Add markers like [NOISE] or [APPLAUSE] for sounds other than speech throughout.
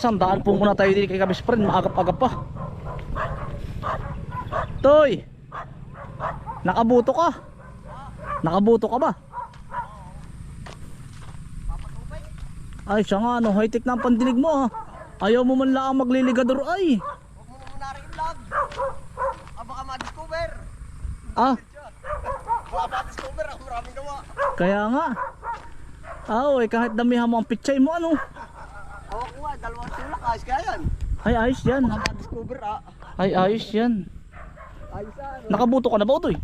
Isang daan po muna tayo dito kay Kabis Friend, maagap-agap pa. Toy! Nakabuto ka? Nakabuto ka ba? Ay, siya nga, ano, high-tech na ang pandinig mo ah. Ayaw mo man lang magliligador ay. Huwag mo na muna rin vlog. Ah, baka ma-discover. Ah, Baka ma-discover ako maraming gawa. kaya nga. Ah, oy, kahit damihan mo ang pichay mo, ano. Dalawang sulak. Ayos kaya yan. Ay, ayos yan. Baka ma-discover ah. Ay, ayos yan. Ayos ah. ano. Nakabuto ka na ba, Toy?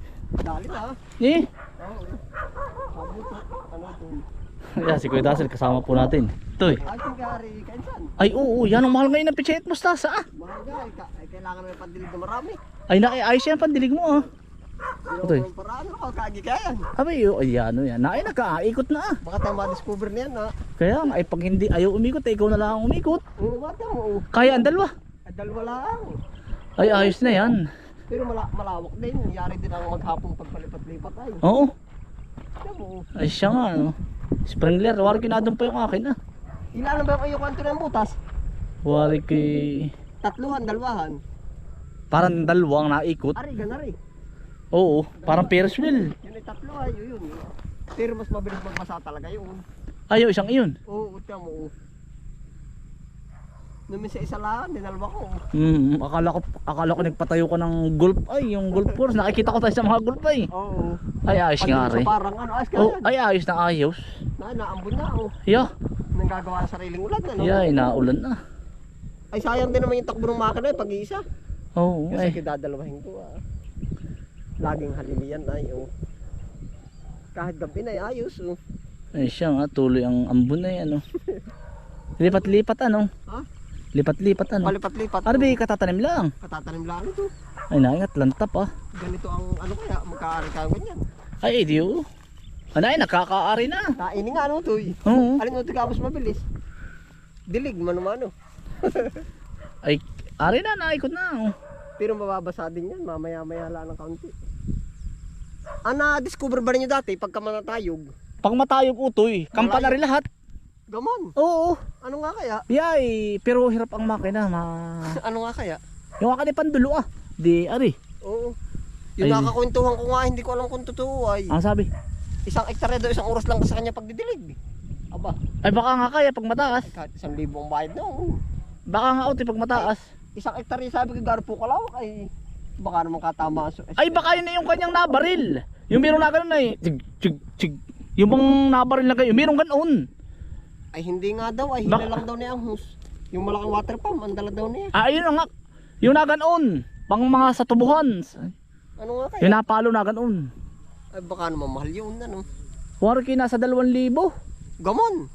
Dali na. Eh? Oo. Kabuto. Ano to? Ayan, si Kuya Dazzle, kasama po natin. Toy. Ay, oo, yan ang mahal ngayon ng pichay at mustasa ah. Mahal nga. Ka- ay, kailangan may pandilig na marami. Ay, na, ay, ayos yan pandilig mo ah. Ito eh. paraan ako, kagi kaya yan. Abay, oh, ay, ano yan. Na, ay, nagkaaikot na ah. Baka tayo ma-discover na yan ha. Kaya nga, ay, pag hindi ayaw umikot, eh, ikaw na lang ang umikot. Oo, bata mo. oh. Kaya ang dalawa. Ay, dalawa lang. Ay, ayos na yan. Pero mala malawak din. Yari din ang maghapong pagpalipat-lipat ay. Oo. Ay, siya nga, ano. Sprinkler, wari kinadong pa yung akin ah. Ilan ba kayo kanto ng butas? Wari kay... Tatluhan, dalawahan. Parang dalawang naikot. Ari, ganari. Oo, parang Ferris wheel. Yun ay tatlo ay, yun. Pero mas mabilis magbasa talaga yun. Ayaw, isang iyon. Oo, tiyan mo. Numin sa isa lang, dinalwa ko. Hmm, akala ko, akala ko nagpatayo ka ng golf. Ay, yung golf course. Nakikita ko tayo sa mga golf ay. Oo. Ay, ayos nga Pag rin. parang ano, ayos ka Oh, yan. ay, ayos na ayos. Na, naambon na oh. Yeah, Nang gagawa ng sariling ulan, ano? yeah, inaulan na. Ay, sayang din naman yung takbo ng makina, eh, pag-iisa. Oo, Kasi ay. kidadalawahin ko ah. Laging halilian ay oh. Kahit gabi na ay ayos oh. Ay, siya nga, tuloy ang ambon na yan, ano. Lipat-lipat, ano. Ha? Lipat-lipat, ano. Palipat-lipat. Ano ba oh. katatanim lang? Katatanim lang ito. Ay, naingat, lantap ah. Ganito ang ano kaya, magkaari ka ganyan. Ay, di oh. Ano ay, nakakaari na. Kainin nga ano to eh. Oo. Alin mo ito kapos mabilis? Dilig, mano-mano. [LAUGHS] Ay, ari na, naikot na. Oh. Pero mababasa din yan, mamaya-maya lang ng kaunti. Ah, na-discover ba ninyo dati pagka manatayog? Pag matayog utoy, kampa na rin lahat. Gamon. Oo. Ano nga kaya? Yay, pero hirap ang makina. Ma... [LAUGHS] ano nga kaya? Yung akin ay pandulo ah. Di, ari. Oo. Yung Ay. nakakwentuhan ko nga, hindi ko alam kung totoo ay. Ang sabi. Isang ektarya daw, isang oras lang sa kanya pagdidilig. Aba, Ay baka nga kaya pag mataas. kahit isang libo ang bayad noon. Baka nga utoy pag mataas. Isang ektarya sabi ko, garo po kalawak ay baka naman katama. So, Ay baka yun na yung kanyang nabaril. Yung meron na ganun ay. Chig, chig, chig. Yung bang nabaril na kayo, meron ganun. Ay hindi nga daw, ay Bak- hila lang daw niya ang hus. Yung malaking water pump, ang dala daw niya. Ah, ayun na nga. Yung na ganun. Pang mga sa tubuhan. Ano nga kaya? Yung napalo na ganun. Ay baka naman mahal yun, ano. Wari kayo nasa dalawang libo. Gamon!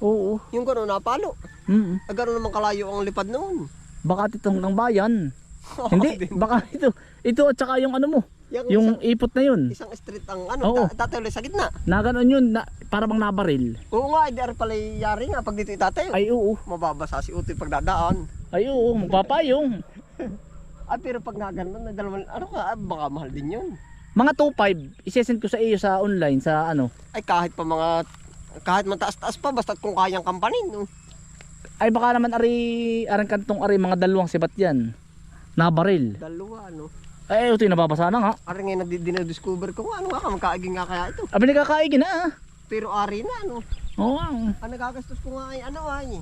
Oo. Yung gano'n napalo. Mm Ay gano'n naman kalayo ang lipad noon. Baka itong ng bayan. [LAUGHS] Hindi, baka ito. Ito at saka yung ano mo. Yung, Yung isang, ipot na yun. isang street ang ano, Oo. ta- tatayo sa gitna. Na ganun yun, na, para bang nabaril. Oo nga, hindi ari pala yari nga pag dito itatayo. Ay oo. Mababasa si Utoy pag dadaan. Ay oo, magpapayong. Ay [LAUGHS] pero pag naganon na dalawang, ano ka, ah, baka mahal din yun. Mga 2.5, isesend ko sa iyo sa online, sa ano. Ay kahit pa mga, kahit mataas-taas pa, basta kung kayang kampanin. No? Ay baka naman ari, arang kantong ari, mga dalawang sibat yan. Nabaril. Dalawa, ano. Ay ito yung nababasa na nga. Ari ngayon dinadiscover ko, ano nga, magkaaging nga kaya ito. Abi nagkakaigin na ah. Pero ari na, ano. Oo nga. Ang nagagastos ko nga ay, ano ay.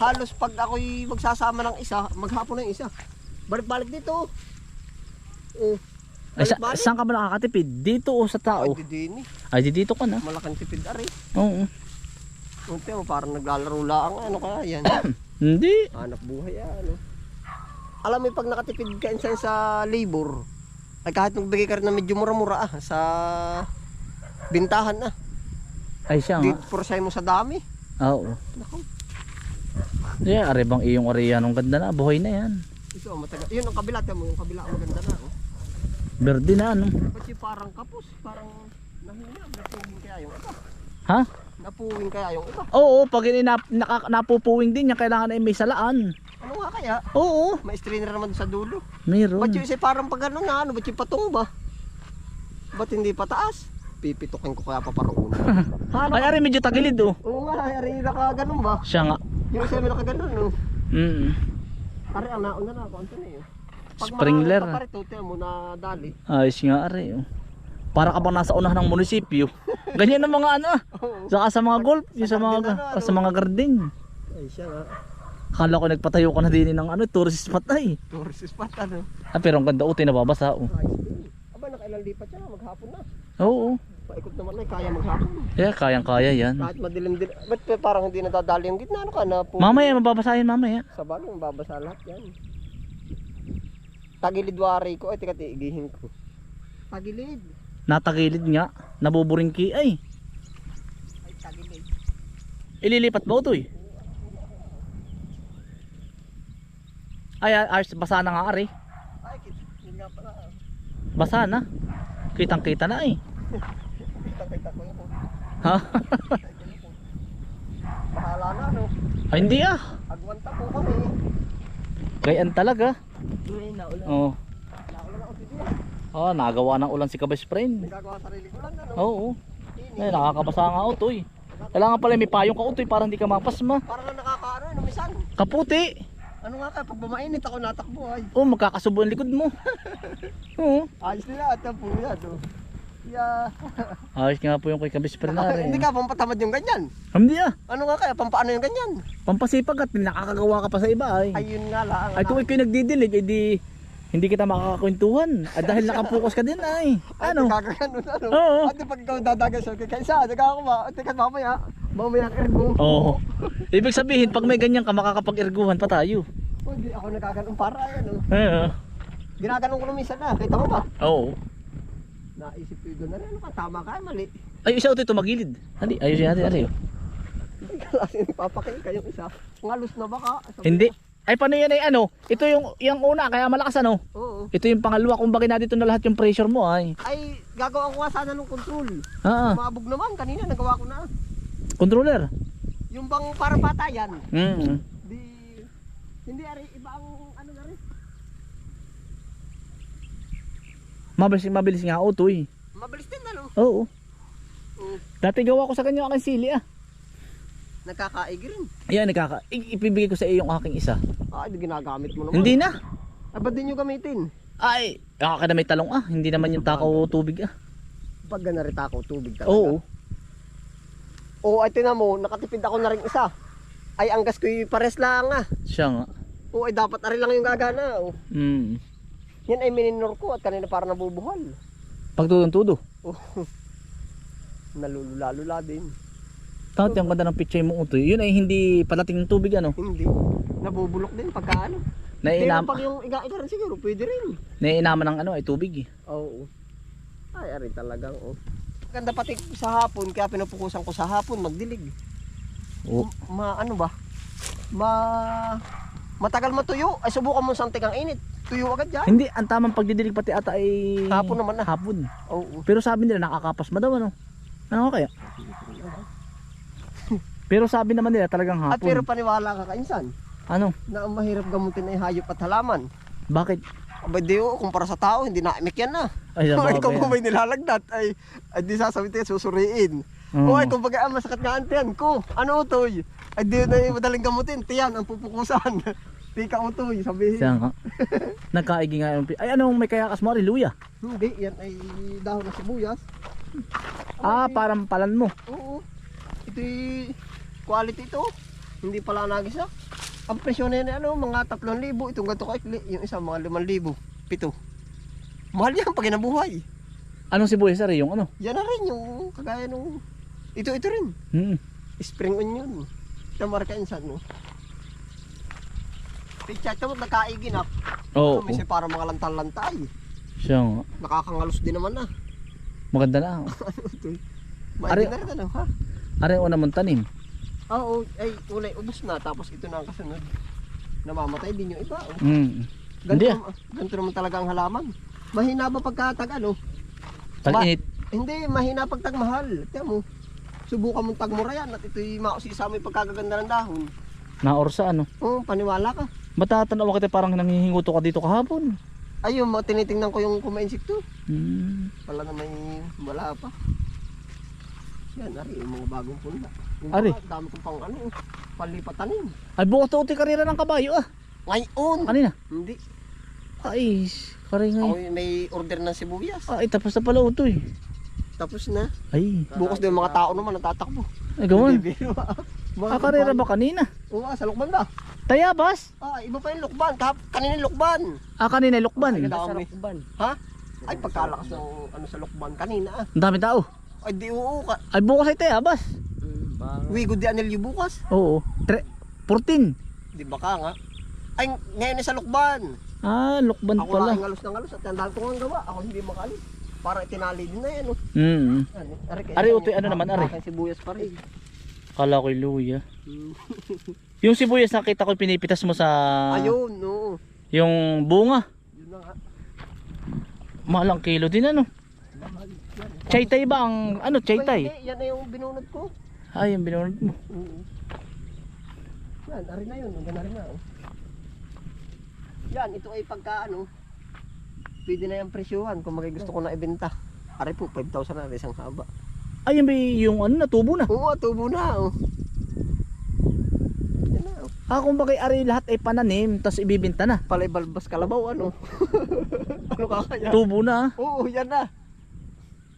Halos pag ako'y magsasama ng isa, maghapon ng isa. Balik-balik dito. Oh. Ay, sa, saan ka ba nakakatipid? Dito o sa Ay, tao? di din eh. Ay, di dito ka na. Malaking tipid ari. Oo. Unti mo, parang naglalaro lang. Ano kaya yan? [COUGHS] Hindi. Hanap buhay ah, ano. Alam mo, pag nakatipid ka insan sa labor, ay kahit magbigay ka rin ng medyo mura-mura ah, sa bintahan na. Ay siya nga. porsyay mo sa dami. Oo. Nako, Yeah, ari bang iyong ari yan. Ang ganda na. Buhay na yan. ito matagal. Yun ang kabila, tiyan mo, yung kabila ang maganda na. Oh. Verde na ano. Yung parang kapos, parang nahina, napuwing kaya yung iba. Ha? Napuwing kaya yung iba. Oo, pag ini nap, naka, napupuwing din yan, kailangan ay may salaan. Ano nga kaya? Oo, May strainer naman sa dulo. meron. Ba't yung isa parang pag ano na, ano, ba't yung patong ba? Ba't hindi pataas? Pipitukin ko kaya pa paroon. ano? Ay, ari medyo tagilid oh. Oo nga, ari na ka ganun ba? Siya nga. Yung isa may nakaganon, no? Mm. Pare, ang nauna na ako. Na yun? Sprinkler. Pag pare, tuti mo na dali. Ayos nga are. Oh. Para ka bang nasa unahan ng munisipyo. Ganyan ang mga ano. ah. Saka sa mga golf, yung sa mga ano, sa mga garden. Ay, siya nga. Akala ko nagpatayo ka na din ng ano, tourist spot ay. Tourist spot, ano? Ah, pero ang ganda uti nababasa oh. Aba, nakailang lipat siya. Maghapon na. Oo. Paikot naman na, kaya maghapon. Yeah, kayang-kaya yan. Kahit madilim din. Ba't pa- parang hindi nadadali yung gitna? Ano ka na? po? Mamaya mababasahin mamaya. Sa bagay, mababasa lahat yan. Tagilid-wari ko. Ay, teka, tiigihin ko. Tagilid. Natagilid nga, nabuburingki ay. Ay, tagilid. Ililipat ba ito eh? Ay, ay, ay, basa na nga ari. Ay. Basa na. Kitang kita na eh. Kita-kita ko yun. Ha? Bahala na, no? ay, hindi ah. Agwanta po kami. Gayaan talaga. Uy, naulan. Oo. Oh, nagawa ng ulan si Kabes friend. Nagagawa sarili ko lang, ano? Oo. Ay, nakakabasa nga utoy. Kailangan pala may payong ka utoy para hindi ka mapasma. Parang na nakakaano, ano, misan. Kaputi. Ano nga kaya, pag bumainit ako natakbo, ay. Oh, magkakasubo ang likod mo. [LAUGHS] Oo. Ayos nila, at ang puya, to. Yeah. [LAUGHS] Ayos nga po yung kay Kabes friend na Hindi ka pampatamad yung ganyan. Hindi ah. Ano nga kaya, pampaano yung ganyan? Pampasipag at nakakagawa ka pa sa iba ay. Ayun nga lang. Ay kung ikaw nagdidilig, eh di hindi kita makakakwentuhan. At dahil nakapokus ka din ay. Ano? Ano? ano? Oo. At pag ikaw dadagan sa kay Kaisa, daga ako ba? At teka mamaya, mamaya ergo. Oo. Ibig sabihin, pag may ganyan ka, makakapag-erguhan pa tayo. Oh, Hindi ako nagkaganon para ano. Oo. Ginaganon ko na minsan na, kita mo ba? Oo. Naisip ko yun na ano ka, tama ka, mali. Ay, isa ito tumagilid. Hindi, [LAUGHS] ayusin natin. Ari. Hindi ka kasi nagpapakil kayong isa. Ngalos na baka. Hindi. Ay, paano yan ay ano? Ito yung, yung una, kaya malakas ano? Oo. Ito yung pangalawa, kung bakit na dito na lahat yung pressure mo ay. Ay, gagawa ko nga sana ng control. Ah, Umabog naman, kanina nagawa ko na. controller. Yung bang parang patayan. Mm. Di, hindi ari, iba ang ano na rin. Mabilis, mabilis nga auto eh. Mabilis din ano. Oo. Oo. Dati gawa ko sa kanya aking sili ah. Nagkakaig rin. Ayan, nakaka. i- Ipibigay ko sa iyo yung aking isa. Ay, di ginagamit mo naman. Hindi na. Ay, ba't di nyo gamitin? Ay, ako na may talong ah. Hindi naman yung takaw tubig ah. Pag ganarita ako, tubig talaga. Oo. Oo, ay tinan mo, nakatipid ako na rin isa. Ay, ang gas ko yung pares lang ah. Siya nga. Oo, ay dapat ari lang yung gagana. Oh. Mm. Yan ay mininor ko at kanina para nabubuhal. Pagtudong-tudo. Oh. [LAUGHS] Nalulula-lula din. Tawad yung ganda ng picture mo utoy. Yun ay hindi palating ng tubig ano. Hindi. Nabubulok din pagka ano. Naiinam, pag yung iga-iga rin siguro, pwede rin. naiinaman ng ano ay tubig eh. Oo. Ay, ari talagang oh. Ganda pati sa hapon, kaya pinupukusan ko sa hapon, magdilig. Oo. Ma, ano ba? Ma, matagal matuyo. Ay, subukan mo sa ang init. Tuyo agad yan. Hindi, ang tamang pagdidilig pati ata ay... Hapon naman na. Hapon. Oo. Pero sabi nila nakakapas ma daw ano. Ano kaya? Pero sabi naman nila talagang At hapon. pero paniwala ka kainsan, Ano? na ang mahirap gamutin ay hayop at halaman. Bakit? Aba di oh, kumpara sa tao, hindi naimik yan na. Ay, [LAUGHS] Kung ikaw mo ah. may nilalagdat, ay, ay di sasabihin tayo, susuriin. Oo. O ay, kung baga, ah, masakit nga ang tiyan ko. Ano utoy? Ay di na yung madaling gamutin, tiyan, ang pupukusan. [LAUGHS] di ka utoy, sabihin. Siya nga. [LAUGHS] Nagkaigi nga Ay, anong may kayakas mo? Luya. Hindi, yan ay dahon ng sibuyas. Ah, parang palan mo. Oo. Ito quality ito. Hindi pala nagisa. Ang presyo na yan, ano, mga 3,000. Itong ganito kaikli. Yung isa, mga 5,000. Pito. Mahal yan pag inabuhay. Anong sibuyas, Ari? Yung ano? Yan na rin yung kagaya nung... Ito, ito rin. Hmm. Spring onion. Ito marka insan, no? Picture ito, nakaigin ah. Oo. Oh, May para mga lantal-lantay. Siya nga. Nakakangalos din naman na. Maganda na. [LAUGHS] Ano ito? Na rin ano, ha? Ari, una mong tanim. Ah, Oo, ay, ulay, ubos na. Tapos ito na ang kasunod. Namamatay din yung iba. Oh. Hmm. Ganito, Hindi ah. naman, ganito naman talaga ang halaman. Mahina ba pagkatag ano? Tag-init. Hindi, mahina pag tagmahal. Tiyan mo. Subukan mong tagmura yan at ito'y mausisa mo yung pagkagaganda ng dahon. Naorsa ano. Oo, paniwala ka. Matatanaw kita parang nangihinguto ka dito kahapon. Ayun, mo, tinitingnan ko yung kumainsikto. Hmm. Wala na may wala pa. Yan, ari, yung mga bagong punda. Ari. dami ko pang ano. palipatanin. Ay bukas to utoy karera ng kabayo ah. Ngayon. Kanina. Hindi. Ay, kari Ako ngay. yung may order ng sibuyas. Ay, tapos na pala utoy. Tapos na. Ay, Bukas din mga tao naman natatakbo. ay gawan. Ah. Mga Ah, karera lukban. ba kanina? Oo, ah, sa lukban ba? Tayabas? Ah, iba pa yung lukban. Kahap, kanina yung lukban. Ah, kanina lukban. Ay, Ang dami. Ha? Ay, pagkalakas ng ano sa lukban kanina ah. dami tao. Ay, di oo. Ay, bukas ay tayabas. Wigo di anilyo bukas. Oo. Tre 14. Di ba ka nga? Ay, ngayon sa lukban. Ah, lukban Ako pala. lang ngalos ng ngalos at ang dami kong gawa. Ako hindi makalis. Para itinali din na yan. Oh. Mm. Ano, Ari, Ari, utoy, ano naman, ari? Akin sibuyas pa rin. Kala ko'y luya. Hmm. [LAUGHS] Yung sibuyas nakita ko pinipitas mo sa Ayun, oo. yung bunga. Yun na nga. Mahalang kilo din ano. Chaytay ba ang ano Ay, chaytay? hindi, yan na yung binunod ko. Ay, yung binunod mo. Oo. Yan, ari na yun. Hanggang na rin na. Oh. Yan, ito ay pagka ano, pwede na yung presyuhan kung magay gusto ko na ibenta. Ari po, 5,000 na isang haba. Ay, yung, yung ano natubo na. Oo, tubo na. Oh. Oh. Ah, kung bagay ari lahat ay pananim, tapos ibibenta na. Palay balbas kalabaw, ano? [LAUGHS] ano kakaya? Tubo na. ah. Oo, yan na.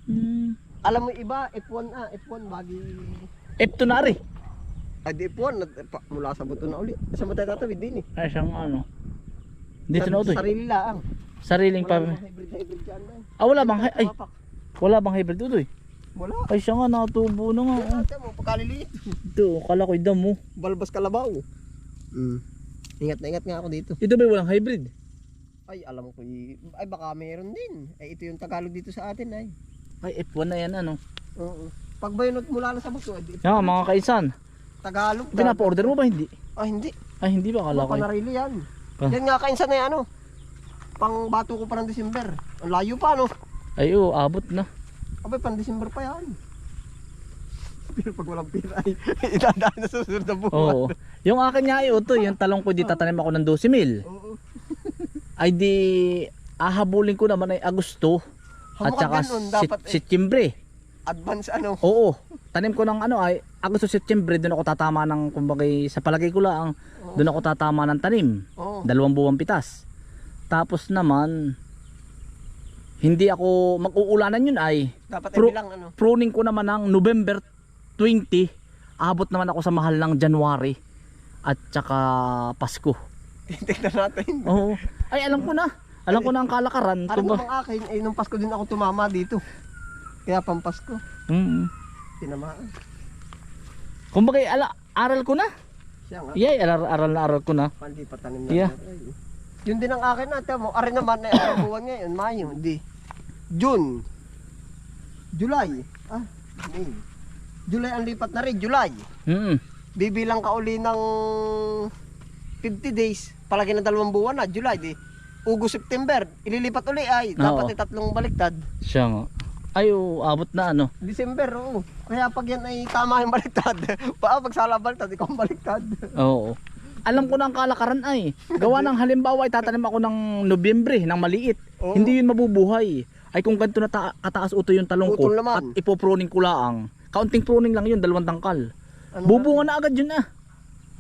Hmm. Alam mo iba, F1 ah, F1 bagi... Epto na ari. Ay, di F1, nat- pa- mula sa buto na uli. Sa matay tatawid din eh. Ay, siyang ano. Dito na utoy. Sarili lang. Sariling Wala pa. namang hybrid hybrid dyan. Ah, wala bang ay, wala bang hybrid utoy? Wala. Ay, siya nga natubo na nga. Yan oh. natin mo, pagkaliliit. Ito, kala ko'y damo. Balbas kalabaw. Mm. Ingat na ingat nga ako dito. Ito ba walang hybrid? Ay, alam ko Ay, baka meron din. Ay, ito yung Tagalog dito sa atin ay. Ay, F1 na yan ano. Oo. Pag bayonot mula na sa buto, ay, di- Yan mga kaisan. Tagalog. Pinapa-order mo ba hindi? Ah, hindi. Ay, hindi ba kala ko. eh. panarili yan. Ah. Yan nga kainsan na yan, ano. Pang bato ko pa ng December. Ang layo pa, no? Ay, oo, abot na. Abay, pang December pa yan. [LAUGHS] Pero pag walang pira ay [LAUGHS] idadaan na susunod na buwan. Oo. Yung akin nga ay utoy, yung talong ko di tatanim ako ng 12 mil. Oo. [LAUGHS] Ay di ahabulin ko naman ay Agosto at saka ganun, dapat eh. Setyembre. Advance ano. [LAUGHS] Oo. Tanim ko ng ano ay Agosto Setyembre doon ako tatama ng kumbagay sa palagay ko lang doon ako tatama ng tanim. Oo. Dalawang buwang pitas. Tapos naman hindi ako mag-uulanan yun ay Dapat Pro- ay bilang ano. pruning ko naman ng November 20 abot naman ako sa mahal ng January at saka Pasko. [LAUGHS] Tingnan natin. Oo. Ay alam ko na. Alam ko na ang kalakaran. Kung ba- namang akin, eh nung Pasko din ako tumama dito. Kaya pampasko. Mm. Tinamaan. Kumbaga ala aral ko na. Siya nga. Yay, aral, aral na aral ko na. Pandi pa tanim na. Yeah. Ay. Yun din ang akin na. Mo. Ari naman eh. Ang buwan ngayon. Mayo. Hindi. June. July. Ah. May. July ang lipat na rin. July. Mm. Bibilang ka uli ng 50 days. Palagi na dalawang buwan na. July. Di. August, September. Ililipat uli ay. Dapat Oo. ay tatlong baliktad. Siya nga. Ay, oo, abot na ano. December, oo. Kaya pag yan ay tama yung baliktad. [LAUGHS] pa pag sala baliktad, ikaw ang baliktad. Oo. Alam ko na ang kalakaran ay. Gawa ng halimbawa ay tatanim ako ng Nobyembre, ng maliit. Oo. Hindi yun mabubuhay. Ay kung ganito na ta- kataas uto yung talong ko Putol naman. at ipopruning ko lang. Kaunting pruning lang yun, dalawang tangkal. Ano Bubunga na agad yun ah.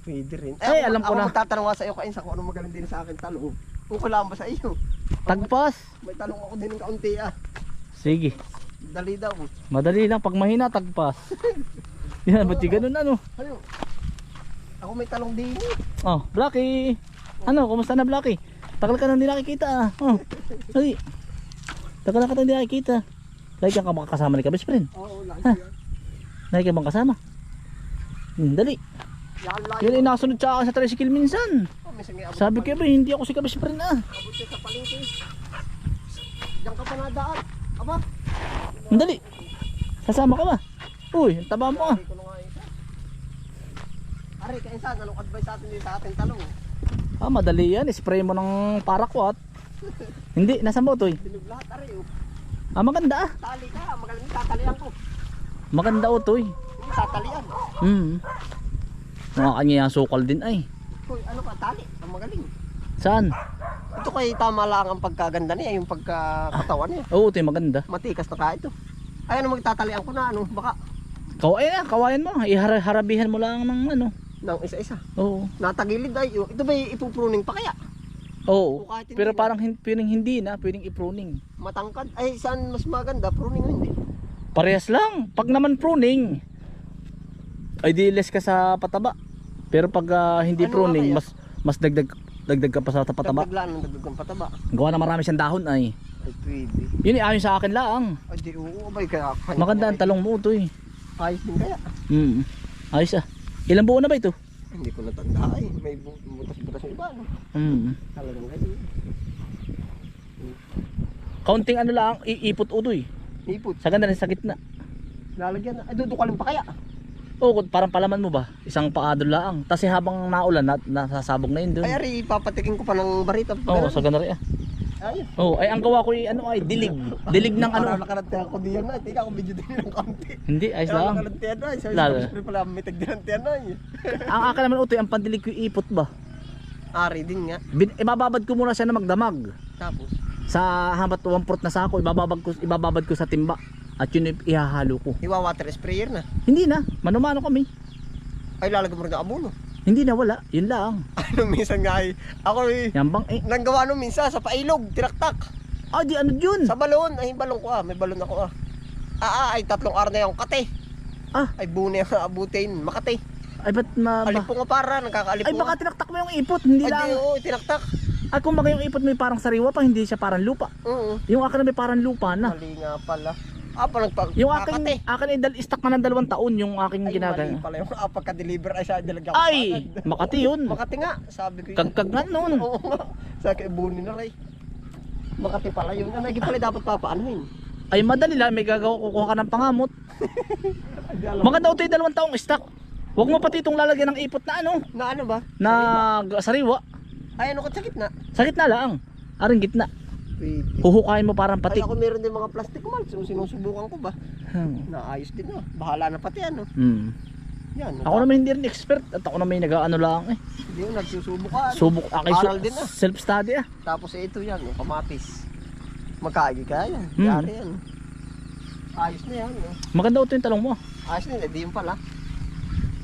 Pwede rin. Ay, ako- alam ko ako na. magtatanong nga sa iyo kainsa kung ano magaling din sa akin talong. Kung kailangan ba sa iyo. Tagpas. May talong ako din ng kaunti ah. Sige. Dali daw. Madali lang. Pag mahina, tagpas. [LAUGHS] Yan, ba't yung ganun ano? Ano? Ako may talong din. Oh, Blacky. Ano, kumusta na Blacky? Tagal ka nang hindi nakikita ah. Oh. Ay. Tagal na ka nang hindi nakikita. Lagi kang makakasama ni Kabis friend. Oo, lagi. Lagi ka bang kasama? Hmm, dali. Yan layo. Yun ay nasunod sa akin sa tricycle minsan. Oh, minsan nga abot Sabi ko ba, hindi ako si Kabis friend ah. Abot siya sa palengke. Diyan ka pa nadaan. Aba. Dali. Kasama ka ba? Uy, ang taba mo ah. Isa. Ari, kainsan, anong advice sa atin sa ating talong? Ah, madali yan. Spray mo ng paraquat. [LAUGHS] hindi, nasa mo to eh. Dinog lahat, ari. Oh. Ah, maganda ah. Tali ka, magaling tatalian ko. Maganda o to eh. Tatalian. Hmm. Mga kanya yung sukal din ay. Hoy, ano ka, tali. Ang magaling. Saan? Ito kay tama lang ang pagkaganda niya, yung pagkakatawan niya. Oo, ito yung maganda. Matikas na ka ito. Ay, ano magtatalian ko na, ano, baka Kawayan na, kawayan mo. Iharabihan mo lang ng ano. ng isa-isa. Oo. Natagilid ay, ito ba ipupruning pa kaya? Oo. Pero na. parang hin- pwedeng hindi na, pwedeng i-pruning. Matangkad. Ay, saan mas maganda? Pruning o hindi? Parehas lang. Pag naman pruning, ay di less ka sa pataba. Pero pag ah, hindi Ano pruning, mas mas dagdag dagdag ka pa sa pataba. Dagdag ng dagdag ng pataba. Gawa na marami siyang dahon ay. Ay, pwede. Yun ay ayon sa akin lang. Ay, di, oo, abay, kaya. Maganda ang talong mo ito eh. Ayos din kaya. Mm. Ayos ah. Ilang buo na ba ito? Hindi ko natanda ay. May bu- butas-butas yung iba? Mm. Talagang ganyan. Kaunting ano lang, iipot utoy. Ipot. Sa ganda rin sa gitna. Lalagyan na. Ay, dudukalin pa kaya? Oo, kung parang palaman mo ba? Isang paado lang. Tapos habang naulan, na, nasasabog na yun doon. Ay, ari, papatikin ko pa ng barita. Oo, sa ganda rin ah. Ay, Oo, ay ang gawa ko ay ano ay dilig. Dilig ng ano. nakarante ako diyan na. Tika ako video din ng kampi. Hindi, Kaya lang. nakarante na. Sa pala mitag din tiyan na. [LAUGHS] Ang akin naman utoy, ang pandilig ko ipot ba? Ari din nga. Bin, ibababad ko muna siya na magdamag. Tapos, Sa habat 1 port na sako, ibababad ko, ibababad ko sa timba. At yun ihahalo ko. iwa water sprayer na. Hindi na, manumano kami. Ay, lalagyan mo rin ng abono. Hindi na wala, yun lang. [LAUGHS] Ano, minsan nga ay, ako eh, Yan bang, eh, nanggawa nung minsan sa pailog, tiraktak. ah di ano yun? Sa balon, ay balon ko ah, may balon ako ah. Ah, ah ay tatlong araw na yung kate. Ah. Ay bune ang [LAUGHS] abutin, makate. Ay ba't ma... Alipo nga para, nagkakalipo. ay baka tinaktak mo yung ipot, hindi Ay, lang. di, oo, tinaktak. Ay kung baka yung ipot may parang sariwa pa, hindi siya parang lupa. Oo. Yung akin na may parang lupa na. Mali nga pala. Ah, pa nagpa... Yung kakate. akin, akin ay dal, stock na ng dalawang taon yung aking Ay, mali ginagaya. pala yung ah, pagka-deliver ay siya dilagyan ko Ay, agad. Makati yun. Makati nga, sabi ko yun. Kagkag nga noon. [LAUGHS] Oo nga. Sa akin, buni na rin. Makati pala yun. Ano, hindi pala dapat papaanohin. Ay madali lang, may gagawa kukuha ka ng pangamot. Ay, di alam. Maganda ito yung dalawang taong stock. Huwag mo pati itong lalagyan ng ipot na ano, Na ano ba? na sariwa. Ay, ano ko sa gitna? Sa gitna lang. Aring gitna. Pwede. Huhukain mo parang Ay, pati. ako meron din mga plastic. So, sinusubukan ko ba? Hmm. Naayos din na. Bahala na pati ano. Hmm. Yan. Ako naman hindi rin expert at ako naman nag-ano lang eh. Hindi ko nagsusubukan. Subok aking Aral din ah. self study ah. Tapos eh, ito yan, yung kamatis. Magkaagi ka yan. Hmm. Yari yan. Ayos na yan. No? Maganda ito yung talong mo. Ayos na yun. Hindi yung pala.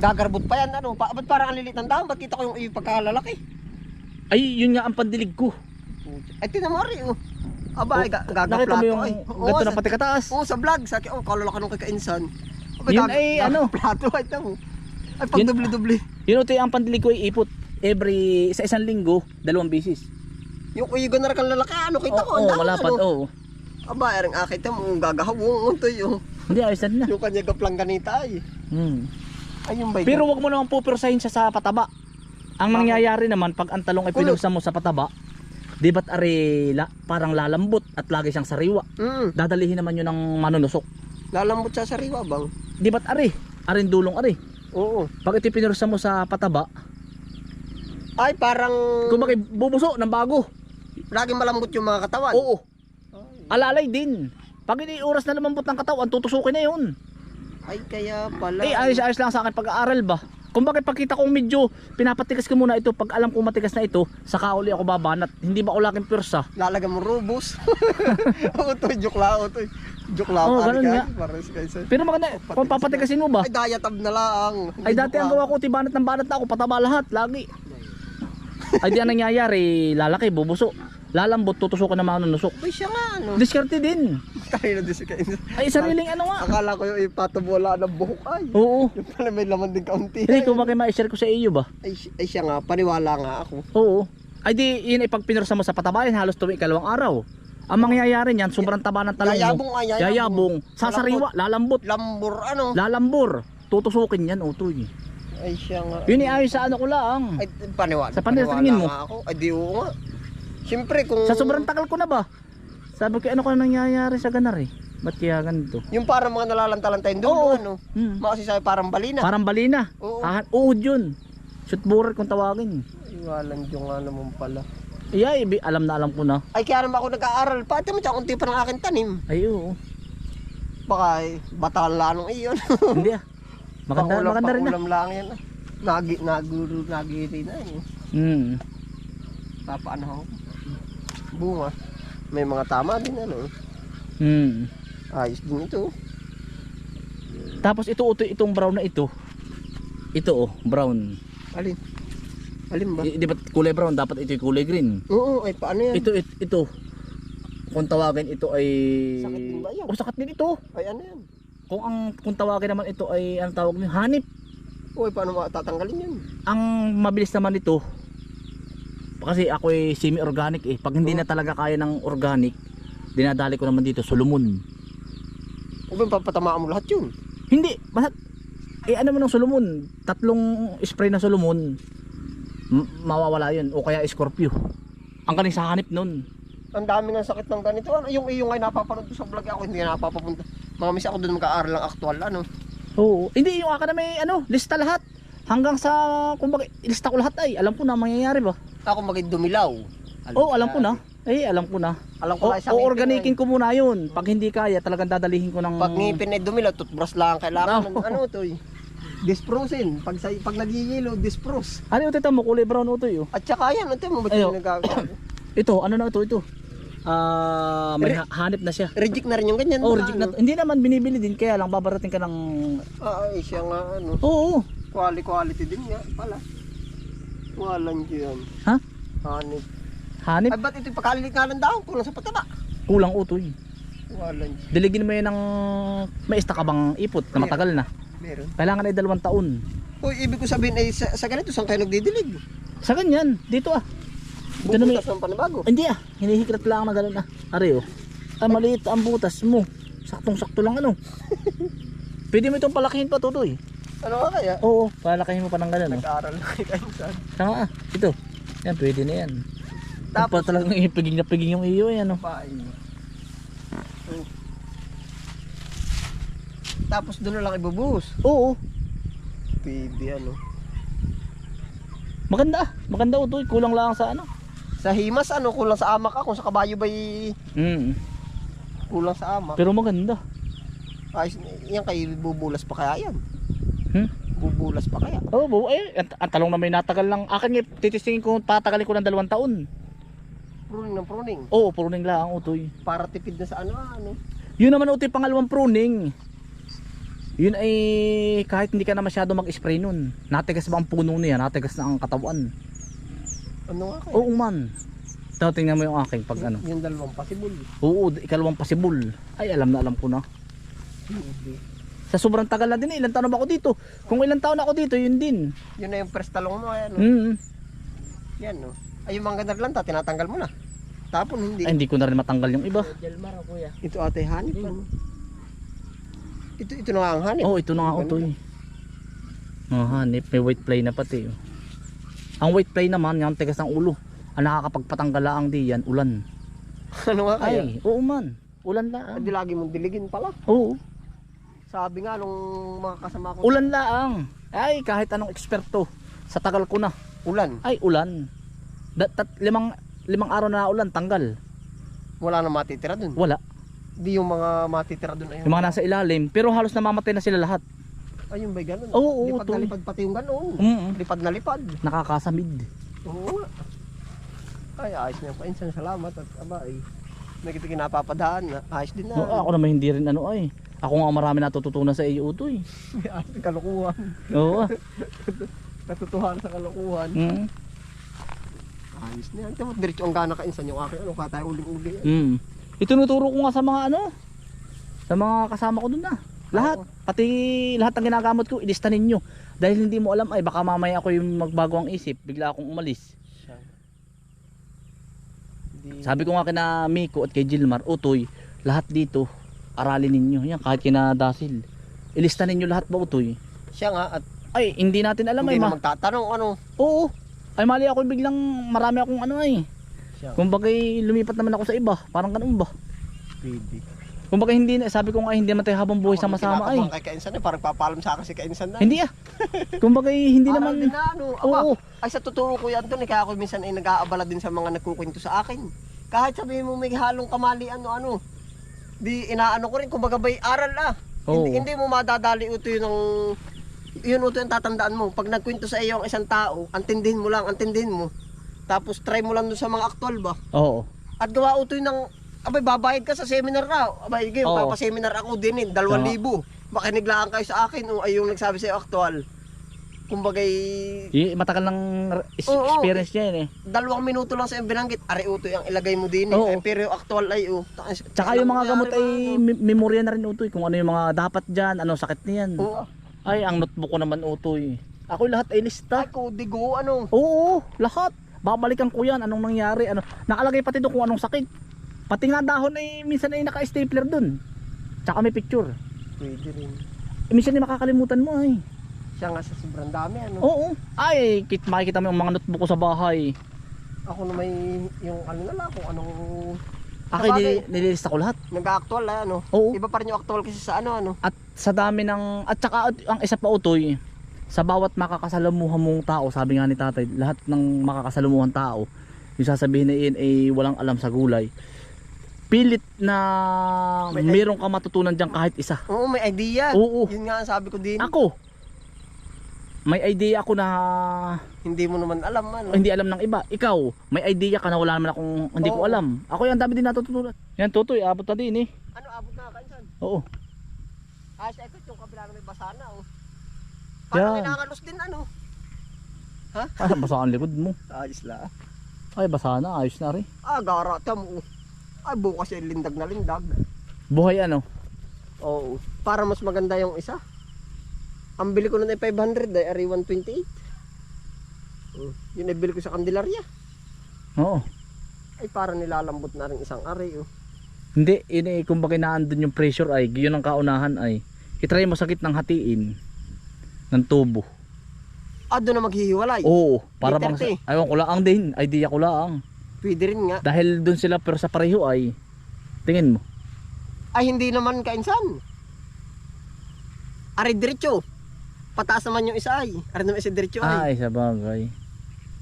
Gagarbot pa yan. Ano? Pa, ba't parang ang lilit ng dahon? Ba't kita ko yung, yung pagkalalaki? Ay, yun nga ang pandilig ko. Ay, tinamari oh. Aba, ga- gagaplato Nakita mo yung ay. Oo, ganito sa- na pati kataas. Oo, sa vlog. Sa akin, oh, kalalaki nung kakainsan. Yun ay, ano? Plato, ay, tamo. Ay, pag dubli-dubli. Yun ito yung ang pandilig ko ay ipot. Every, sa isang linggo, dalawang bisis. Yung kuyigan na rin lalaki, ano, kita ko, Oo, ang dahon, malapad, ano. oo. Aba, erang akit mo, gagahawong, ito yung, Hindi, ayos na yung kanya gaplang ganita ay. Hmm. Ay, yung bay. Pero wag mo naman pupirsahin siya sa pataba. Ang nangyayari naman pag ang talong ay Ulo. pinugsan mo sa pataba, di ba't are la, parang lalambot at lagi siyang sariwa. Mm, Dadalihin naman yun ng manunusok. lalambot sa sariwa bang? Di ba't are? Arin dulong are. Oo. Pag ito pinursa mo sa pataba, Ay, parang, kung bakit bubuso ng bago. laging malambot yung mga katawan. Oo. Alalay din. Pag ini oras na lumambot ng katawan, tutusukin na yun. Ay, kaya pala. Eh, ayos-ayos lang sa akin pag-aaral ba? Kung bakit pagkita kong medyo pinapatigas ko muna ito, pag alam kong matigas na ito, saka uli ako babanat. Hindi ba ulaking pwersa? Lalagyan mo rubos. [LAUGHS] Oo, to, joke lang, oo, to. Joke lang. Pare ganun nga. Kaysa. Pero maganda, kung papatigasin mo ba? Ay, dayatab na lang. Ay dati ang gawa ko, tibanat ng banat na ako, pataba lahat, lagi. Ay di ang nangyayari, lalaki, bubuso. Lalambot, tutusukan ng manunusok. Ay, siya nga, ano. Diskarte din. [LAUGHS] Tayo na Kainsan. Ay sariling ano nga. Akala ko yung ipatabola ng buhok. Ay, Oo. yung pala may laman din kaunti. Hindi ko bakit ma-share ko sa iyo ba? Ay, ay, siya nga, paniwala nga ako. Oo. Ay di, yun ay pag pinursa mo sa patabayan, halos tuwi ikalawang araw. Ang mangyayari niyan, sobrang taba ng talong Yayabong mo. nga, yayabong. Yayabong. Sasariwa, lalambot. Lambor, ano. Lalambor. Tutusukin yan, utoy. Ay, siya nga. Yun ay ayon sa ano ko lang. Ay, paniwala. Sa mo? paniwala nga ako. Ay, di oo nga. Siyempre, kung... Sa sobrang tagal ko na ba? Sabi ko, ano ko nangyayari sa ganar eh? Ba't kaya ganito? Yung parang mga nalalantalantayin doon, Oo. ano. Hmm. Mga kasi sabi parang balina. Parang balina. Oo. Ah, uhod yun. Shoot borer kung tawagin. Iwalan yung nga naman pala. Iya, ibi, alam na alam ko na. Ay, kaya naman ako nag-aaral. Pati mo siya, kunti pa ng aking tanim. Ay, oo. Baka, eh, batal lanong iyon. [LAUGHS] Hindi ah. Maganda, Pangulam- maganda rin na. pangulam lang yan. ah. Nagi, naguro, nagiri na eh. Hmm. Papaano ako. Bunga. May mga tama din ano. Hmm. Ayos din ito. Tapos ito, ito, itong brown na ito. Ito oh, brown. Alin? Alin ba? Di ba kulay brown, dapat ito yung kulay green. Oo, ay paano yan? Ito, ito, ito. Kung tawagin ito ay... Sakit din ba yan? Oh, sakit din ito. Ay ano yan? Kung ang kung tawagin naman ito ay ang tawag niyo hanip. Uy, paano matatanggalin yan? Ang mabilis naman ito kasi ako ay semi-organic eh. Pag hindi Oh. na talaga kaya ng organic, dinadali ko naman dito solomon. Huwag ba papatamaan mo lahat yun? Hindi, basta eh ano mo ng solomon, tatlong spray na solomon m- mawawala 'yun o kaya scorpio. Ang kaning sa hanip nun. Ang dami ng sakit ng ganito. Ano, yung iyong ay napapanood ko sa vlog ako, hindi na napapapunta. Mga misa ako doon mag-aaral ng actual, ano. Oo. Hindi yung akin na may ano, lista lahat. Hanggang sa kumbaga lista ko lahat ay alam ko na mangyayari ba. Ako maging dumilaw. Oo, alam ko na. Eh, alam ko na. Alam ko O, na isang o organikin na ko muna yun. Pag hindi kaya, talagang dadalihin ko ng... Pag ngipin ay dumilaw, toothbrush lang kailangan. No. Ano to eh? Disprosin. Pag, sa, pag nagigilo, dispros. Ano tita mo? Kulay brown ito At saka yan, ito mo ba't yung nagagawa? [CLEARS THROAT] Ito, ano na ito? Ito. Ah, may Re- ha- hanip na siya. Reject na rin yung ganyan. Oh, reject na. ano? Hindi naman binibili din kaya lang babarating ka ng Ah, ay, siya nga, ano. Oo. Quality, quality din nga, pala. Walang yun. Ha? Hanip. Hanip Ay, ba't ito pagkalilit nga ng daon? Kulang sa pataba. kulang utoy. Walang yun. Diligin mo yan ng may ista ka bang ipot na matagal na. Meron. Kailangan ay dalawang taon. Uy, ibig ko sabihin ay sa, sa ganito, saan kayo nagdidilig? Sa ganyan, dito ah. Ito na may, ng panibago. hindi ah, hinihiklat lang na gano'n ah. Ari oh. Ah, maliit ang butas mo. Saktong-sakto lang ano. [LAUGHS] Pwede mo itong palakihin pa tutoy. Ano ka kaya? Oo, palakihin mo pa ng gano'n oh. Nag-aaral na kayo saan. Tama ah, ito. Yan, pwede na yan. Tapos Tapos, talagang ipiging na piging yung iyo yan oh. pain. Oh. Tapos doon na lang ibubuhos. Oo, Pwede ano. maganda ah. Maganda utoy, kulang lang sa ano. Sa himas ano, kulang sa amak. Kung sa kabayo ba'y Mm. kulang sa amak. Pero maganda. Ayos, yan kayo bubulas pa kaya yan. Hmm? Bubulas pa kaya. Oo, oh, eh, ang, ang talong na may natagal lang. Akin nga, titistingin ko, tatagalin ko ng dalawang taon. Pruning ng pruning. Oo, pruning lang, utoy. Para tipid na sa ano ano. Yun naman utoy, pangalawang pruning. Yun ay kahit hindi ka na masyado mag-spray nun. Natigas ba ang puno niya? Natigas na ang katawan. Ano nga kaya? Oo man. Ito, tingnan mo yung aking pag ano. Yung dalawang possible. Oo, ikalawang pasibol. Ay, alam na alam ko na. Hindi. Sa sobrang tagal na din eh. Ilang taon na ba ako dito? Kung ilang taon ako dito, yun din. Yun na yung first talong mo. Ayan, no? Mm. Yan no. Ay yung mga ganda lang ta, tinatanggal mo na. Tapon hindi. Ay, hindi ko na rin matanggal yung iba. Jalmar kuya. Ito ate hanip ano. Ito ito na nga ang hanip. Oo, oh, ito na nga utoy. Oh, hanip. May white play na pati. Oh. Ang white play naman, yung tigas ng ulo. Ang nakakapagpatanggal lang di yan, ulan. [LAUGHS] ano nga kaya? Ay, oo man. Ulan lang. Hindi lagi mong diligin pala. Oo, Sabi nga nung mga kasama ko. ulan lang. Ay, kahit anong eksperto. Sa tagal ko na. Ulan. Ay, ulan. Da, tat, limang, limang araw na ulan, tanggal. Wala na matitira dun. Wala. Di yung mga matitira dun ayun. Yung mga nasa ilalim. Pero halos namamatay na sila lahat. Ayun ba'y ganun? Oo, oo, Lipad na lipad pati yung ganun. Mm Lipad na lipad. Nakakasamid. Oo. Ay, ayos na yung kainsan. Salamat at aba ay. Nakita kinapapadaan na. Ayos din na. No, ako naman hindi rin ano ay. Ako nga marami natututunan sa iyo ayos [LAUGHS] na kalukuhan. Oo. [LAUGHS] Katotohanan sa kalukuhan. Mm. Ayos na yan. Diretso ang gana kainsan yung akin. Ano ka tayo uling-uli. Mm. Itinuturo ko nga sa mga ano, sa mga kasama ko doon na. Lahat, Oo. pati lahat ng ginagamit ko, ilista ninyo. Dahil hindi mo alam ay baka mamaya ako yung magbago ang isip, bigla akong umalis. Sabi ko nga kina Miko at kay Gilmar, Utoy, lahat dito, aralin ninyo. Yan, kahit kina Dasil. Ilista ninyo lahat ba Utoy? siya nga at Ay, hindi natin alam ay hindi ma. na magtatanong ano. Oo. Ay mali ako biglang marami akong ano ay. Siya. Kumbaga lumipat naman ako sa iba, parang ganun ba? Pwede. Kumbaga hindi na, sabi ko nga hindi naman tayo habang buhay sama-sama ay. Kay Kainsan eh, parang papalam sa akin si Kainsan na. Hindi ah. [LAUGHS] Kumbaga hindi Araw naman din na, ano, aba, Oo. Ay sa totoo ko yan eh, kaya ako minsan ay nag-aabala din sa mga nagkukwento sa akin. Kahit sabihin mo may halong kamali ano ano. Di inaano ko rin kumbaga bay aral ah. Oo. Hindi, hindi mo madadali ito yun ng yun ito yung tatandaan mo. Pag nagkwento sa iyo ang isang tao, antindihin mo lang, antindihin mo. Tapos try mo lang doon sa mga aktual ba. Oo. At gawa ito yun ng abay babayad ka sa seminar raw. Abay, game, Oo. papaseminar ako din eh, 2,000. Makinig lang kayo sa akin o ay yung nagsabi sa iyo aktual. kumbagay Y, matagal ng is- Oo. experience niya yun eh. dalawang minuto lang sa binanggit, ari uto yung ilagay mo din. Oo. Eh, pero yung actual ay oh. Tsaka yung mga gamot ay mi- memorya na rin utoy kung ano yung mga dapat dyan, ano sakit niyan. Oo. Ay, ang notebook ko naman utoy. Ako lahat ay lista. Ay, kodigo, ano. Oo, lahat. Babalikan ko yan, anong nangyari, ano. Nakalagay pati doon kung anong sakit. Pati nga dahon ay minsan ay naka-stapler doon. Tsaka may picture. Pwede rin. Eh, minsan ay makakalimutan mo ay. Siya nga sa sobrang dami, ano. Oo. Ay, kit makikita mo yung mga notebook ko sa bahay. Ako na may, yung ano na lang, kung anong Akin nil- nililista ko lahat. nag-actual, ah, ano. Oo. Iba pa rin yung actual kasi sa ano, ano. At sa dami ng at saka ang isa pa utoy, sa bawat makakasalamuhan mong tao, sabi nga ni tatay, lahat ng makakasalamuhan tao, yung sasabihin na yun ay walang alam sa gulay. Pilit na May- meron ka matutunan diyan kahit isa. Oo, may idea. Oo. Yun nga ang sabi ko din. Ako, may idea ako na Hindi mo naman alam, ano. hindi alam ng iba. Ikaw, may idea ka na wala naman akong hindi ko Oo. alam. Ako yan, dami din natutunan. Yan, tutoy, abot na din eh. Ano, abot na, kansan? Oo. Ah, sa ikot yung kabila na may basana, oh. Parang Yan. kinakalos din, ano. Ay, basa ang likod mo. [LAUGHS] Ayos la. Ay, basa na, ayos na rin. Ah, garata mo. Ay, bukas yung lindag na lindag. Buhay ano? Oo. Para mas maganda yung isa. Ang bili ko nun ay 500 ay ari 128. Oh, yun ay bili ko sa Candelaria. Oo. Ay para nilalambot na rin isang ari oh. Hindi, yun eh, kung bakit naandun yung pressure ay, yun ang kaunahan ay, itry mo sa gitnang hatiin ng tubo. Ah, doon na maghihiwalay. Oo, para bang, 830. ayaw ko lang din, idea ko lang. Pwede rin nga. Dahil dun sila pero sa pareho ay, tingin mo. Ay hindi naman kainsan. Ari diretso. Pataas naman yung isa ay. Ari naman isa diretso ay. Ay, sa bagay.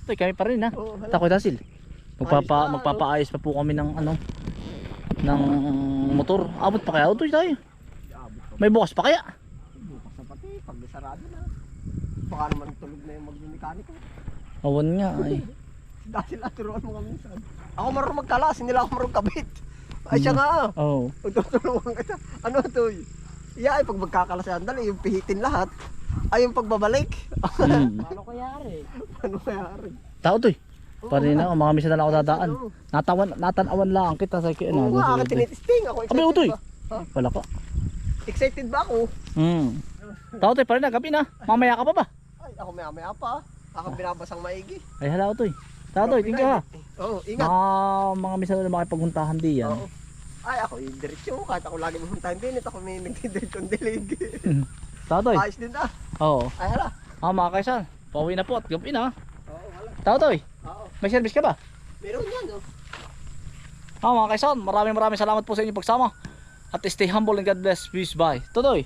Ito, kami pa rin ha. Hala. Takoy Tasil. Magpapa, Ayos na, magpapaayos pa po kami ng ano, ng motor. Abot pa kaya ito tayo. May bukas pa kaya? Bukas na pati. Pag sarado na. Baka naman tulog na yung magmekaniko. Awan nga ay. [LAUGHS] Dahil aturuan mo kami minsan. Ako marunong magtalas, hindi lang ako marunong kabit. Ay siya nga ah. Oo. Tutulungan kita. Ano to? Yeah, ay pag magkakalas yan, dali yung pihitin lahat. Ay yung pagbabalik. Mm. [LAUGHS] Paano kayari? Paano kayari? Tao to eh. Parin na, mga misa na lang ako dadaan. Ano? Natawan, natanawan lang kita sa kaya. Oo nga, akin tinitisting. Ako excited Kami utoy. Ha? Wala ka. Excited ba ako? Hmm. Tao to, parin na, gabi na. Mamaya ka pa ba? Ay, ako maya maya pa. Ako binabasang maigi. Ay, hala to to, tingka ka. Oo, ingat. Mga, mga misa na makipaghuntahan di yan. Oo. Ay, ako yung diretso. Kahit ako lagi mamuntahan din. Ito ako may nagdidiretsong dilig. To eh. Ayos din ah. Oo. Ay, hala. Ah, mga kaisan. Pauwi na po at gabi na. Oo, hala. Tao to eh. Oo. May service ka ba? Meron yan, oh. Ah, mga kaisan, maraming maraming salamat po sa inyong pagsama. At stay humble and God bless. Peace. Bye. Totoy.